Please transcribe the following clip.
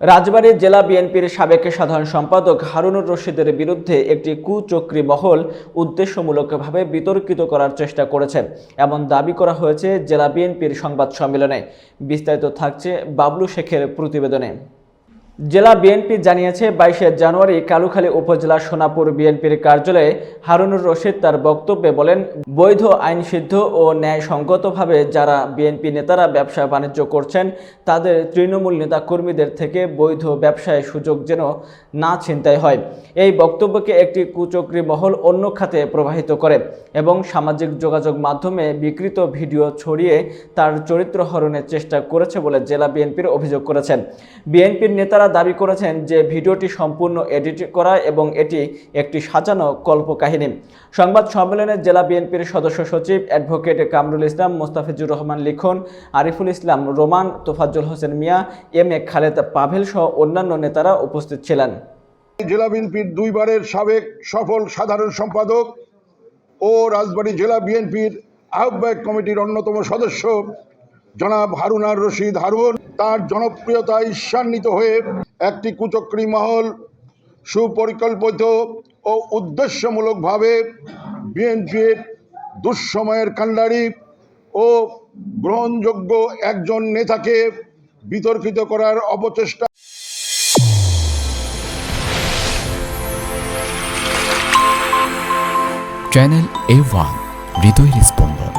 রাজবাড়ী জেলা বিএনপির সাবেক সাধারণ সম্পাদক হারুনুর রশিদের বিরুদ্ধে একটি কুচক্রি মহল উদ্দেশ্যমূলকভাবে বিতর্কিত করার চেষ্টা করেছে এমন দাবি করা হয়েছে জেলা বিএনপির সংবাদ সম্মেলনে। বিস্তারিত থাকছে বাবলু শেখের প্রতিবেদনে। জেলা বিএনপি জানিয়েছে, বাইশে জানুয়ারি কালুখালী উপজেলা সোনাপুর বিএনপির কার্যালয়ে হারুনুর রশিদ তার বক্তব্যে বলেন, বৈধ, আইনসিদ্ধ ও ন্যায়সঙ্গতভাবে যারা বিএনপি নেতারা ব্যবসা বাণিজ্য করছেন, তাদের তৃণমূল নেতাকর্মীদের থেকে বৈধ ব্যবসায় সুযোগ যেন না ছিনতাই হয়। এই বক্তব্যকে একটি কুচক্রী মহল অন্য খাতে প্রবাহিত করে এবং সামাজিক যোগাযোগ মাধ্যমে বিকৃত ভিডিও ছড়িয়ে তার চরিত্র হরণের চেষ্টা করেছে বলে জেলা বিএনপির অভিযোগ করেছেন বিএনপির নেতারা দাবি করেছেন যে ভিডিওটি সম্পূর্ণ এডিট করা এবং এটি একটি সাজানো কল্পকাহিনী। সংবাদ সম্মেলনে জেলা বিএনপির সদস্য সচিব advocate Kamrul Islam, Mostafizur Rahman Likhon, Ariful Islam, Roman, Tofazzal Hossain Mia, M A Khaled Pavel সহ অন্যান্য নেতারা উপস্থিত ছিলেন। জেলা বিএনপির দুইবারের সাবেক সফল সাধারণ সম্পাদক ও রাজবাড়ী জেলা বিএনপির আহ্বায়ক কমিটির অন্যতম সদস্য জনাব হারুনার রশিদ হারুন, তার জনপ্রিয়তা ঈর্ষান্বিত হয়ে একটি কুচক্রী মহল সুপরিকল্পিত ও উদ্দেশ্যমূলকভাবে বিএনপির দুঃসময়ের কাণ্ডারি ও গ্রহণযোগ্য একজন নেতাকে বিতর্কিত করার অপচেষ্টা। চ্যানেল এ ওয়ান, হৃদয়ের স্পন্দন।